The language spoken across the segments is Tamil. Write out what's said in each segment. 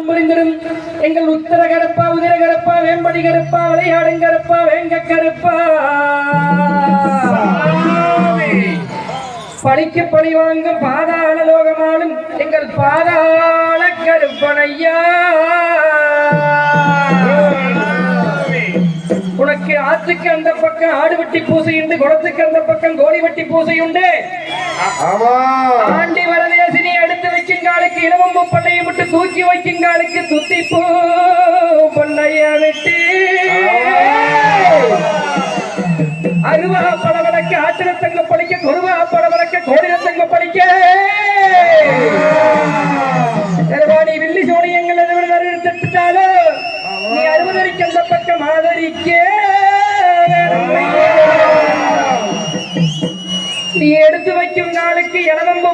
அருளும் புரிந்திடும் எங்கள் உத்தர கருப்பா உதிர கருப்பா வேம்படி கருப்பா விளையாடும் கருப்பா வேங்க கருப்பா பழிக்கு பழி வாங்கும் பாதாள லோகமாலும் எங்கள் பாதாள கருப்பனையா உனக்கு ஆற்றுக்கு அந்த பக்கம் ஆடு வெட்டி பூசை உண்டு குளத்துக்கு அந்த பக்கம் கோழி வெட்டி பூசை உண்டு ஆண்டி வரதேசினி எடுத்து இளவம்பு பண்ணையை விட்டு தூக்கி வைக்கும் காலுக்கு துத்தி பூ பண்ணைய விட்டு. அருவா படவடக்க ஆத்திர தங்க படிக்க குருவக படவடக்க கோடிர தங்க படிக்க. நீ வில்லி சோனியங்கள் எதுவும் நீ அறுபதறிக்கு அந்த பக்கம் ஆதரிக்கே.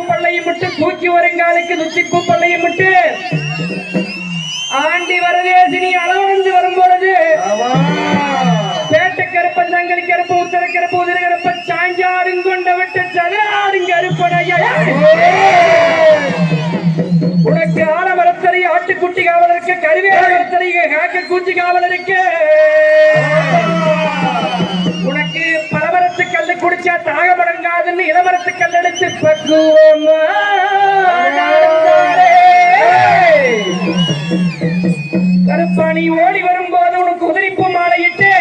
பள்ளையும் விட்டு தூக்கி வரும் காலுக்கு நுச்சிப்பூ பள்ளையும் விட்டு ஆண்டி வரதேசினி அளவந்து வரும் பொழுது பேட்ட கருப்பன் தங்கலி கருப்பு உத்தர கருப்பு உதிர கருப்ப சாஞ்சாடும் கொண்ட விட்டு சகராடும் கருப்பனையா உனக்கு ஆலமரத்தறி ஆட்டுக்குட்டி காவலருக்கு கருவேல மரத்தறி காக்க கூச்சி காவலருக்கு. குடிச்சா தாக மடங்காதுன்னு இளமரத்து கல் பக்குவமா கருப்பாணி ஓடி வரும்போது உனக்கு உதிரிப்பு மாலையிட்டு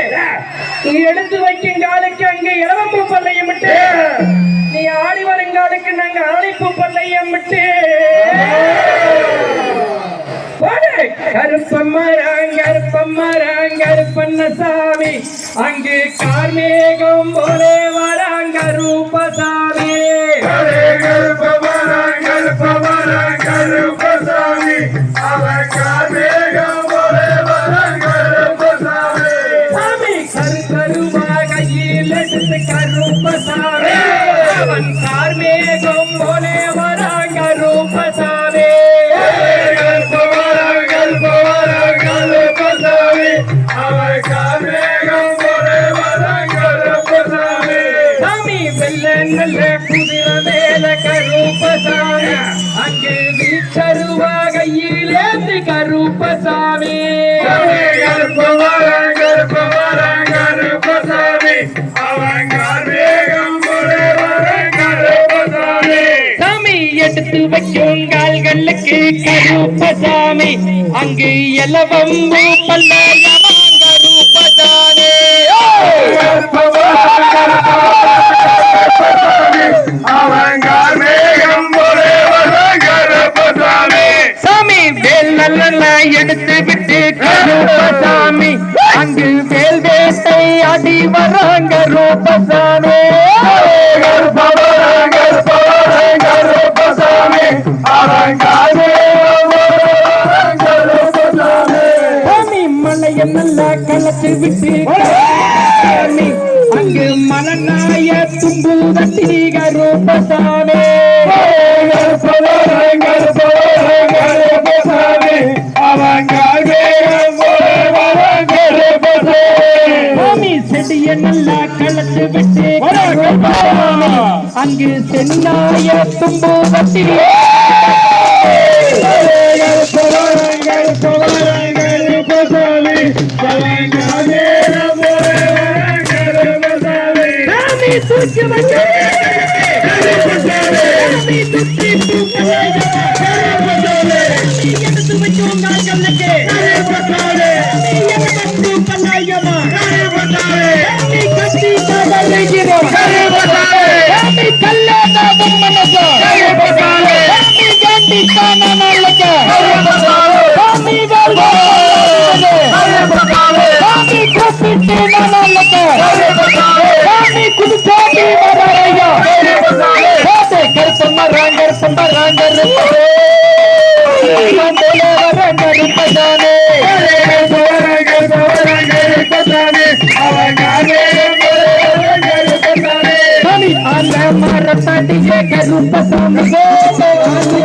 நீ எடுத்து வைக்கும் காலுக்கு அங்கே இளவம்பு பள்ளையும் விட்டு நீ ஆடி வருங்காலுக்கு நாங்க அழைப்பு பள்ளையம் விட்டு போடு. சாமி அங்கு கார்மேகம் போலே வர சாமி வெள்ள நல்ல குதிர மேல கருப்பசாமி அங்கு வீச்சருவா கையில் ஏந்தி கருப்பசாமி கருப்பசாமி அங்கு எலவம்பு பல்லாயம் நான்கு தென்னாய தும்பு தட்டி I'm not a party, take a look at some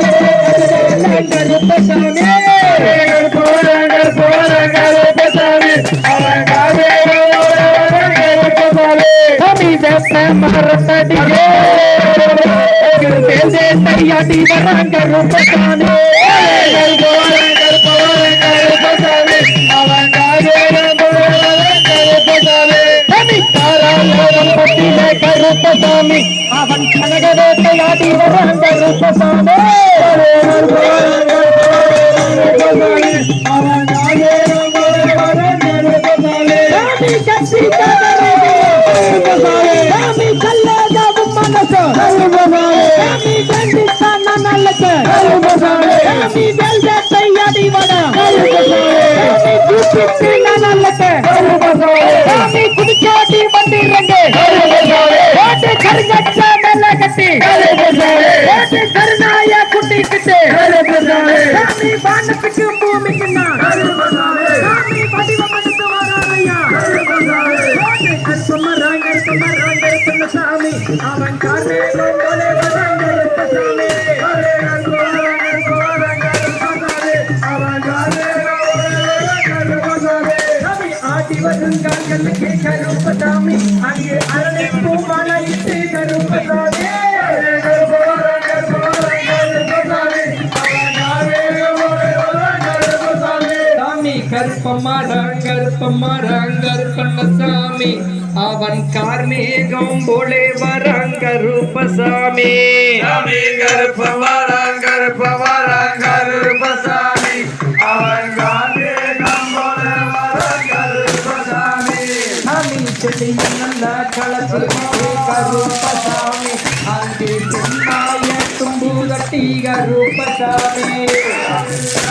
கையாட்டி வராங்க ரூபசாமி அவன் கனகவேட்டையாடி வராங்க ரூபசாமி. சாமி கட்டி சாமி கல்லாதாவும் மனசு சாமி கண்டித்தான் நல்லது சாமி வெல்வேட்டை ஆடி வர சாமி கூப்பிட்டு நல்லது சாமி குடிச்சாட்டி வண்டிடுறங்க ஓட்டு கருங்கச்ச மேல கட்டி ஓட்டு கருநாய குட்டிக்கிட்டு சாமி வானத்துக்கு சாமி கருப்பமரம் கருப்பமரம் கருப்பண்ணசாமி. அவன் கார்மேகம் போலே வராங்க ரூபசாமி சாமி கருப்பவரம் கருப்பவரம் கருப்பசாமி. அவன் காந்தே கம்போல வரம் கருப்பசாமி. சாமி செடியில் நல்ல களத்தில் கருப்பசாமி. அங்கே சென்னாய தும்பு கட்டி கருப்பசாமி அவன்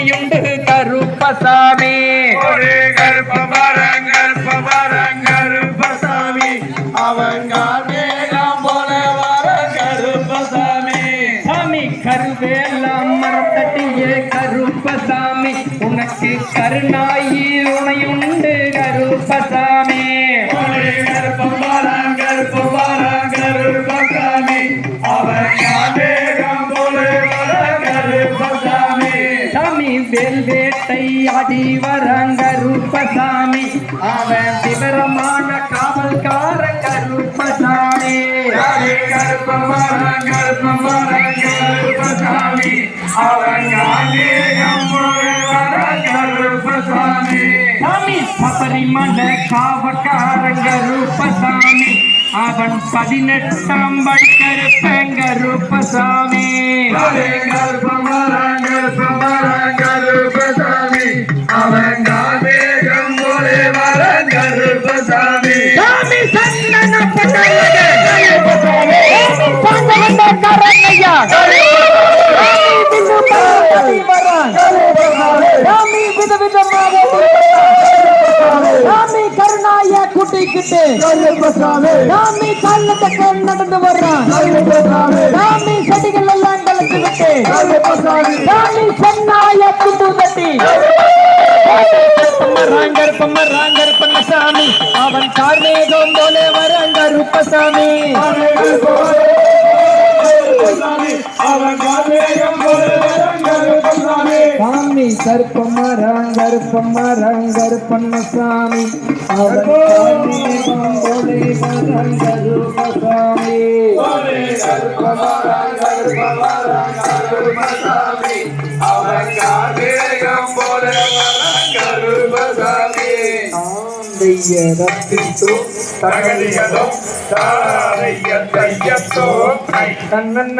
பூசையுண்டு கருப்பசாமி. கருப்பவரம் கருப்பவரம் கருப்பசாமி. சாமி கருவேலாம் மரத்தடியே கருப்பசாமி. உனக்கு கருணாயி உனையுண்டு கருப்பசாமி. சாமி சபரிமல காவக்காரங்க ரூபசாமி. அவன் பதினெட்டாம் படி கருப்பங்க ரூபசாமி. கரண்ணையா சாமி விதவிதமாக சாமி கருணாய குட்டிக்கிட்டு சாமி கல்லத்துக்கு நடந்து வர்றான் சாமி செடிகள் எல்லாம் கலந்து விட்டு சாமி சென்னாய குண்டு தட்டி ராங்கர் பம்ம ராங்கர் பண்ணசாமி அவன் கார்மேகம் போலே வராங்க ரூபசாமி சாமி கருப்பம்ம ராங்கர் பம்ம ராங்கர் பண்ணசாமி அவன் கார்மேகம் ஆந்தையரத்திட்டு தகதிகளும் தாரைய தையத்தோ தன்னன்